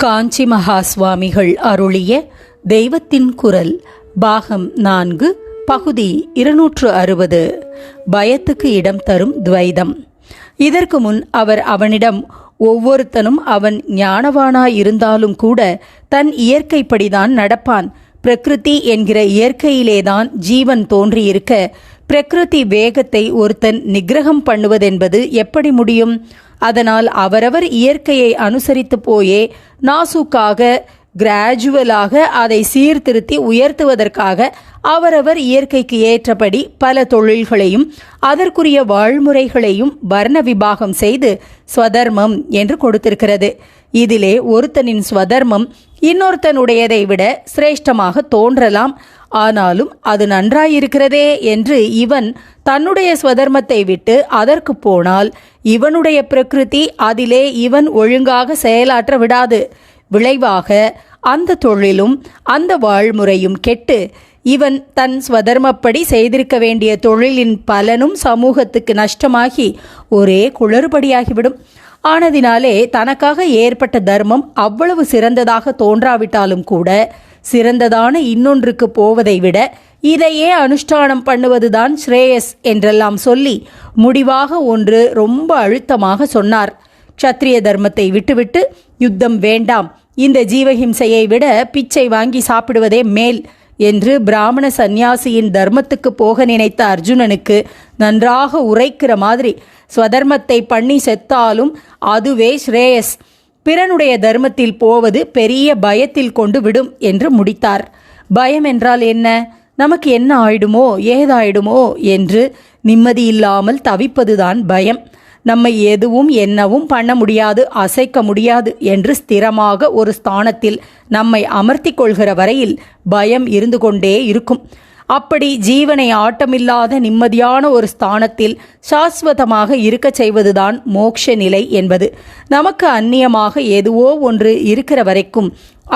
காஞ்சி மகா சுவாமிகள் அருளிய தெய்வத்தின் குரல் பாகம் நான்கு பகுதி இருநூற்று அறுபது. பயத்துக்கு இடம் தரும் துவைதம். இதற்கு முன் அவர் அவனிடம் ஒவ்வொருத்தனும் அவன் ஞானவானாய் இருந்தாலும் கூட தன் இயற்கைப்படிதான் நடப்பான். பிரகிருதி என்கிற இயற்கையிலேதான் ஜீவன் தோன்றியிருக்க பிரகிருதி வேகத்தை ஒருத்தன் நிகிரகம் பண்ணுவதென்பது எப்படி முடியும்? அதனால் அவரவர் இயற்கையை அனுசரித்து போயே நாசூக்காக கிராஜுவலாக அதை சீர்திருத்தி உயர்த்துவதற்காக அவரவர் இயற்கைக்கு ஏற்றபடி பல தொழில்களையும் அதற்குரிய வாழ்முறைகளையும் வர்ண விபாகம் செய்து ஸ்வதர்மம் என்று கொடுத்திருக்கிறது. இதிலே ஒருத்தனின் ஸ்வதர்மம் இன்னொருத்தனுடையதை விட சிரேஷ்டமாக தோன்றலாம். ஆனாலும் அது நன்றாயிருக்கிறதே என்று இவன் தன்னுடைய ஸ்வதர்மத்தை விட்டு அதற்கு போனால் இவனுடைய பிரகிருதி அதிலே இவன் ஒழுங்காக செயலாற்ற விடாது. விளைவாக அந்த தொழிலும் அந்த வாழ்முறையும் கெட்டு இவன் தன் ஸ்வதர்மப்படி செய்திருக்க வேண்டிய தொழிலின் பலனும் சமூகத்துக்கு நஷ்டமாகி ஒரே குளறுபடியாகிவிடும். ஆனதினாலே தனக்காக ஏற்பட்ட தர்மம் அவ்வளவு சிறந்ததாக தோன்றாவிட்டாலும் கூட சிறந்ததான இன்னொன்றுக்கு போவதை விட இதையே அனுஷ்டானம் பண்ணுவதுதான் ஸ்ரேயஸ் என்றெல்லாம் சொல்லி முடிவாக ஒன்று ரொம்ப அழுத்தமாக சொன்னார். க்ஷத்ரிய தர்மத்தை விட்டுவிட்டு யுத்தம் வேண்டாம். இந்த ஜீவஹிம்சையை விட பிச்சை வாங்கி சாப்பிடுவதே மேல் என்று பிராமண சந்நியாசியின் தர்மத்துக்கு போக நினைத்த அர்ஜுனனுக்கு நன்றாக உரைக்கிற மாதிரி ஸ்வதர்மத்தை பண்ணி செத்தாலும் அதுவே ஸ்ரேயஸ். பிறனுடைய தர்மத்தில் போவது பெரிய பயத்தில் கொண்டு விடும் என்று முடித்தார். பயம் என்றால் என்ன? நமக்கு என்ன ஆயிடுமோ ஏதாயிடுமோ என்று நிம்மதியில்லாமல் தவிப்பதுதான் பயம். நம்மை எதுவும் என்னவும் பண்ண முடியாது அசைக்க முடியாது என்று ஸ்திரமாக ஒரு ஸ்தானத்தில் நம்மை அமர்த்தி கொள்கிற வரையில் பயம் இருந்து கொண்டே இருக்கும். அப்படி ஜீவனை ஆட்டமில்லாத நிம்மதியான ஒரு ஸ்தானத்தில் சாஸ்வதமாக இருக்கச் செய்வதுதான் மோட்ச நிலை என்பது. நமக்கு அந்நியமாக எதுவோ ஒன்று இருக்கிற வரைக்கும்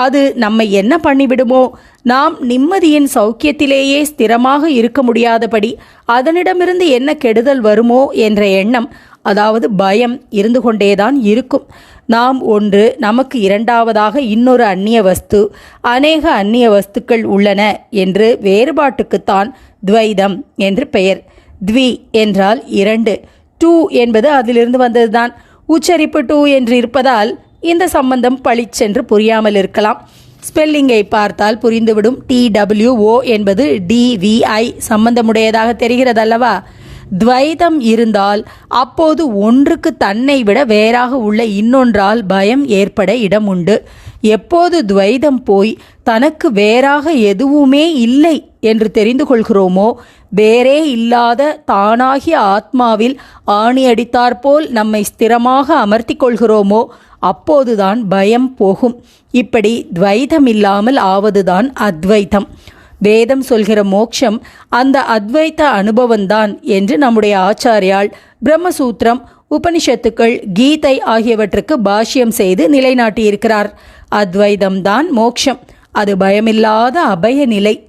அது நம்மை என்ன பண்ணிவிடுமோ? நாம் நிம்மதியின் சௌக்கியத்திலேயே ஸ்திரமாக இருக்க முடியாதபடி அதனிடமிருந்து என்ன கெடுதல் வருமோ என்ற எண்ணம் அதாவது பயம் இருந்து கொண்டேதான் இருக்கும். நாம் ஒன்று நமக்கு இரண்டாவதாக இன்னொரு அந்நிய வஸ்து அநேக அந்நிய வஸ்துக்கள் உள்ளன என்று வேறுபாட்டுக்குத்தான் துவைதம் என்று பெயர். த்வி என்றால் இரண்டு. டூ என்பது அதிலிருந்து வந்ததுதான். உச்சரிப்பு டூ என்று இருப்பதால் இந்த சம்பந்தம் பளிச்சென்று புரியாமல் இருக்கலாம். ஸ்பெல்லிங்கை பார்த்தால் புரிந்துவிடும். டிடபிள்யூஓ என்பது டிவிஐ சம்பந்தமுடையதாக தெரிகிறதல்லவா? துவைதம் இருந்தால் அப்போது ஒன்றுக்கு தன்னை விட வேறாக உள்ள இன்னொன்றால் பயம் ஏற்பட இடம் உண்டு எப்போது துவைதம் போய் தனக்கு வேறாக எதுவுமே இல்லை என்று தெரிந்து கொள்கிறோமோ வேறே இல்லாத தானாகிய ஆத்மாவில் ஆணியடித்தாற்போல் நம்மை ஸ்திரமாக அமர்த்தி கொள்கிறோமோ அப்போதுதான் பயம் போகும். இப்படி துவைதம் இல்லாமல் ஆவதுதான் அத்வைதம். வேதம் சொல்கிற மோட்சம் அந்த அத்வைத்த அனுபவம்தான் என்று நம்முடைய ஆச்சாரியால் பிரம்மசூத்திரம் உபனிஷத்துக்கள் கீதை ஆகியவற்றுக்கு பாஷ்யம் செய்து நிலைநாட்டியிருக்கிறார். அத்வைதம்தான் மோட்சம். அது பயமில்லாத அபய நிலை